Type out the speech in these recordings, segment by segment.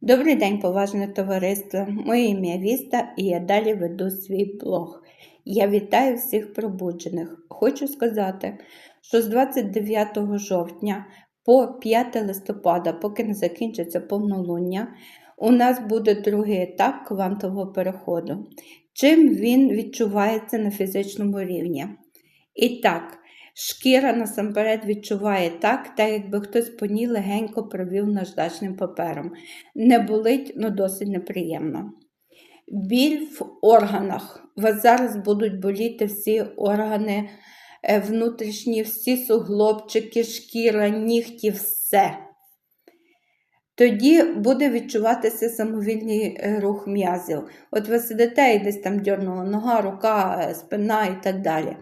Добрий день, поважне товариство. Моє ім'я Віста і я далі веду свій блог. Я вітаю всіх пробуджених. Хочу сказати, що з 29 жовтня по 5 листопада, поки не закінчиться повнолуння, у нас буде другий етап квантового переходу. Чим він відчувається на фізичному рівні? І так, шкіра насамперед відчуває так, так якби хтось по ній легенько провів наждачним папером. Не болить, але досить неприємно. Біль в органах. У вас зараз будуть боліти всі органи е, внутрішні, всі суглобчики, шкіра, нігті, все. Тоді буде відчуватися самовільний е, рух м'язів. От ви сидите і десь там дьорнула нога, рука, е, спина і так далі.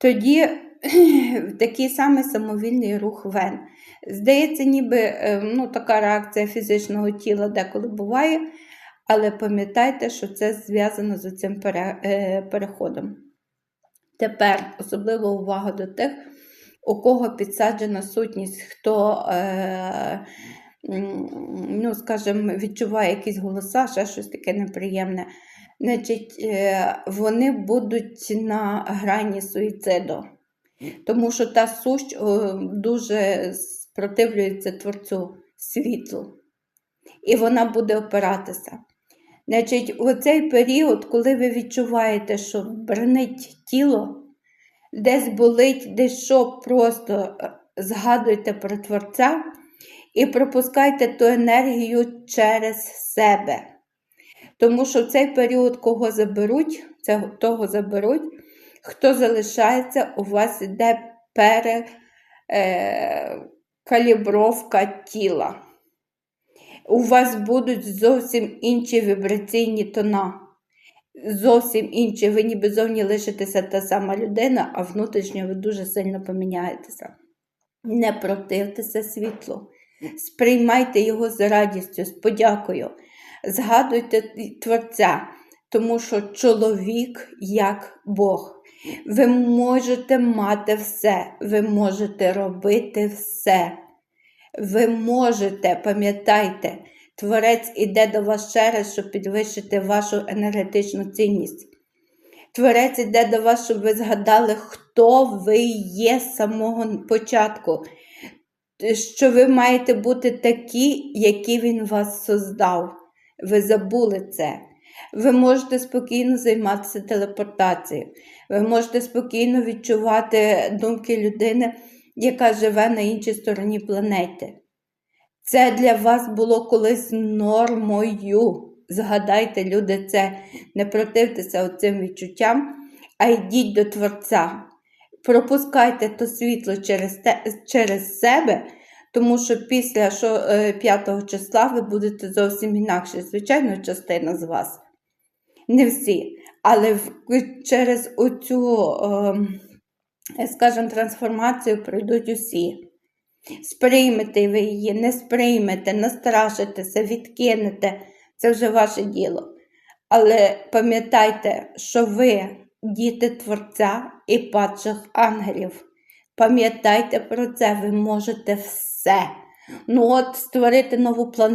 Тоді такий самий самовільний рух вен. Здається, ніби е, ну, така реакція фізичного тіла деколи буває, але пам'ятайте, що це зв'язано з цим переходом. Тепер особлива увага до тих, у кого підсаджена сутність, хто, е, ну, скажімо, відчуває якісь голоса, ще щось таке неприємне. Значить, е, вони будуть на грані суїциду, тому що та сущ дуже спротивлюється творцю світлу, і вона буде опиратися. Значить, у цей період, коли ви відчуваєте, що бронить тіло, десь болить, десь що, просто е, згадуйте про Творця і пропускайте ту енергію через себе. Тому що в цей період, кого заберуть, того заберуть, хто залишається, у вас йде перекалібровка е, тіла у вас будуть зовсім інші вібраційні тона. Зовсім інші, ви ніби зовні лишитеся та сама людина, а внутрішньо ви дуже сильно поміняєтеся. Не противтеся світлу. Сприймайте його з радістю, з подякою. Згадуйте Творця, тому що чоловік як Бог. Ви можете мати все, ви можете робити все. Ви можете, пам'ятайте, Творець іде до вас через, щоб підвищити вашу енергетичну цінність. Творець іде до вас, щоб ви згадали, хто ви є з самого початку, що ви маєте бути такі, які Він вас создав. Ви забули це. Ви можете спокійно займатися телепортацією. Ви можете спокійно відчувати думки людини яка живе на іншій стороні планети. Це для вас було колись нормою. Згадайте, люди, це не противтеся цим відчуттям, а йдіть до Творця. Пропускайте то світло через те, через себе, тому що після 5 е, числа ви будете зовсім інакше. Звичайно, частина з вас. Не всі. Але через оцю Е, скажімо, трансформацію пройдуть усі. Сприймете ви її, не сприймете, настрашитеся, відкинете це вже ваше діло. Але пам'ятайте, що ви діти Творця і падших ангелів. Пам'ятайте про це, ви можете все. Ну от створити нову планету.